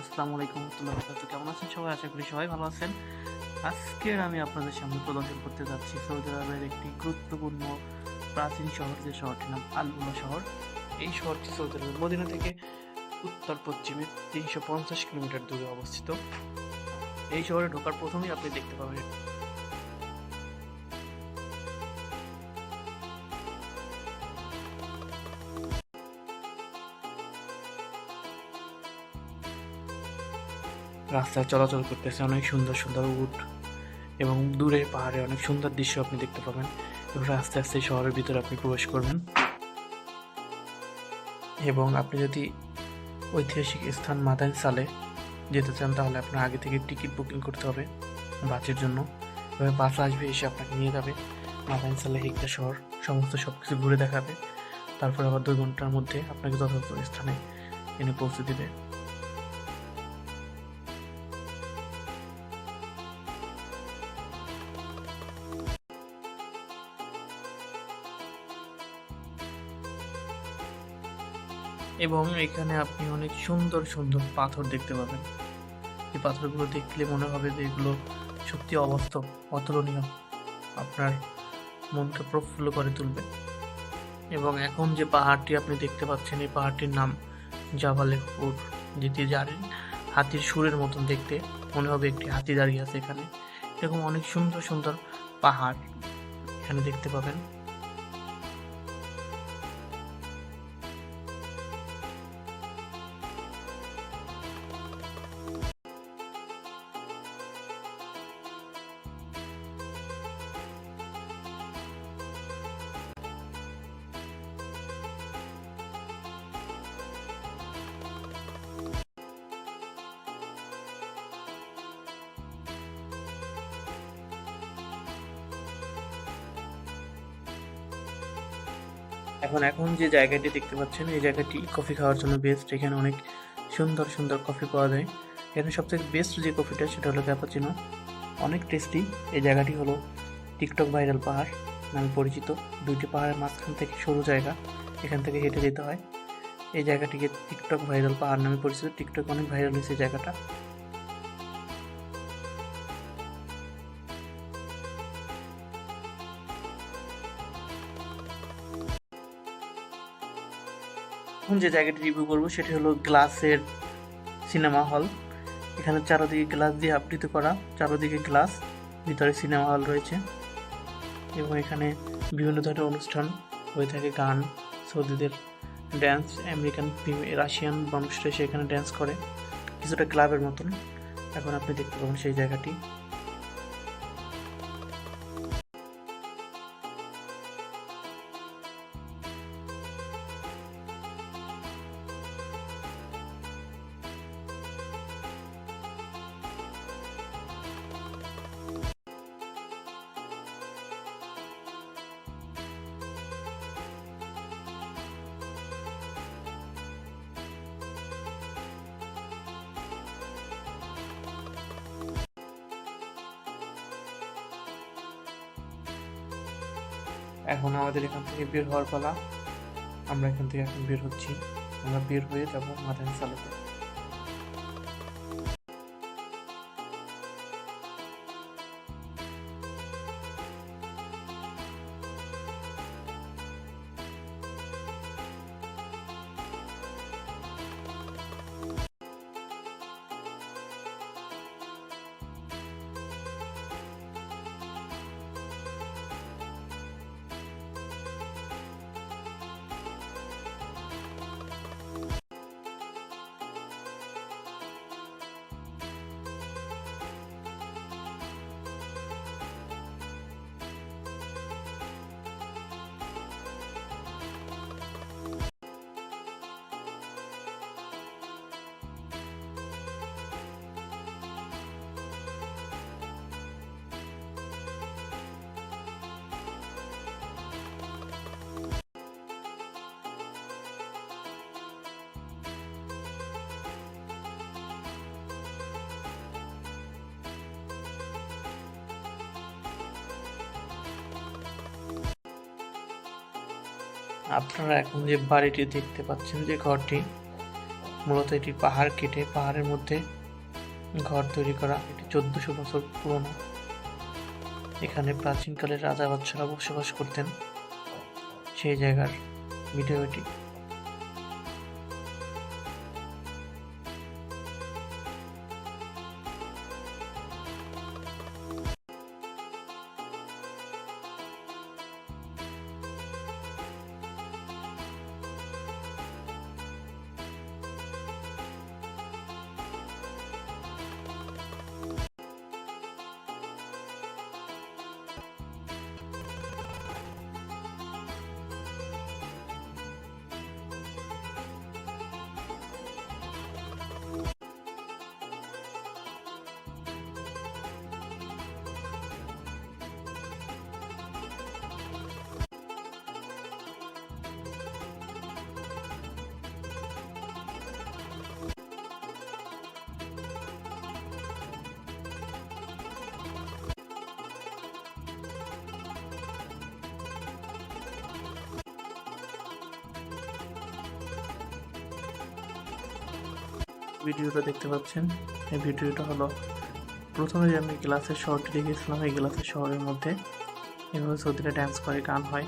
আসসালামু আলাইকুম আজকের আমি আপনাদের সামনে প্রদর্শন করতে যাচ্ছি সৌদি আরবের একটি গুরুত্বপূর্ণ প্রাচীন শহর যে শহরটির নাম আলবুলা শহর। এই শহরটি সৌদি আরবের মদিনা থেকে উত্তর পশ্চিমে তিনশো পঞ্চাশ কিলোমিটার দূরে অবস্থিত। এই শহরে ঢোকার প্রথমেই আপনি দেখতে পাবেন রাস্তায় চলাচল করতেছে অনেক সুন্দর সুন্দর উট এবং দূরে পাহাড়ে অনেক সুন্দর দৃশ্য আপনি দেখতে পাবেন এবং আস্তে আস্তে শহরের ভিতরে আপনি প্রবেশ করবেন। এবং আপনি যদি ঐতিহাসিক স্থান মাদাইন সালে যেতে চান, তাহলে আপনার আগে থেকে টিকিট বুকিং করতে হবে বাসের জন্য। এবার বাস আসবে, এসে আপনাকে নিয়ে যাবে মাদাইন সালে একটা শহর, সমস্ত সব কিছু ঘুরে দেখাবে। তারপর আবার দুই ঘণ্টার মধ্যে আপনাকে যথাযথ স্থানে এনে পৌঁছে দিবে। এবং এখানে আপনি অনেক সুন্দর সুন্দর পাথর দেখতে পাবেন। এই পাথরগুলো দেখলে মনে হবে যে এগুলো সত্যি অবাস্তব, অতুলনীয়। আপনার মনকে প্রফুল্ল করে তুলবে। এবং এখন যে পাহাড়টি আপনি দেখতে পাচ্ছেন, এই পাহাড়টির নাম জাবালে হুর যেটি জানেন হাতির সুরের মতন দেখতে। মনে হবে একটি হাতি দাঁড়িয়ে আছে এখানে। এরকম অনেক সুন্দর সুন্দর পাহাড় এখানে দেখতে পাবেন। এখন এখন যে জায়গাটি দেখতে পাচ্ছেন, এই জায়গাটি কফি খাওয়ার জন্য বেস্ট এখানে অনেক সুন্দর সুন্দর কফি পাওয়া যায়। এখানে সবথেকে বেস্ট যে কফিটা, সেটা হলো ক্যাপাচিনো অনেক টেস্টি এই জায়গাটি হলো টিকটক ভাইরাল পাহাড় নামে পরিচিত। দুইটি পাহাড়ের মাঝখান থেকে সরু জায়গা, এখান থেকে হেঁটে যেতে হয়। এই জায়গাটিকে টিকটক ভাইরাল পাহাড় নামে পরিচিত। টিকটক অনেক ভাইরাল হয়েছে জায়গাটা। এখন যে জায়গাটি রিভিউ করব সেটি হলো গ্লাসের সিনেমা হল এখানে চারোদিকে গ্লাস দিয়ে আবৃত করা, চারোদিকে গ্লাস ভিতরে সিনেমা হল রয়েছে। এবং এখানে বিভিন্ন ধরনের অনুষ্ঠান হয়ে থাকে, গান, সৌদিদের ড্যান্স আমেরিকান রাশিয়ান মানুষরা সেখানে ড্যান্স করে। কিছুটা ক্লাবের মতন। এখন আপনি দেখতে পাবেন সেই জায়গাটি। এখন আমাদের এখান থেকে বের হওয়ার পালা। আমরা এখান থেকে এখন বের হচ্ছি। আমরা বের হয়ে যাব মাথায় সালাতে আপনারা এখন যে বাড়িটি দেখতে পাচ্ছেন, যে ঘরটি, মূলত এটি পাহাড় কেটে পাহাড়ের মধ্যে ঘর তৈরি করা, এটি চোদ্দশো বছর পুরনো। এখানে প্রাচীনকালে রাজা বাচ্চারা বসবাস করতেন। সেই জায়গার ভিডিও ভিডিওটা দেখতে পাচ্ছেন। এই ভিডিওটা হলো প্রথমে যে আমি গ্লাসের শহরটি দেখেছিলাম এই গ্লাসের শহরের মধ্যে এভাবে সৌদিরা ড্যান্স করে, গান হয়।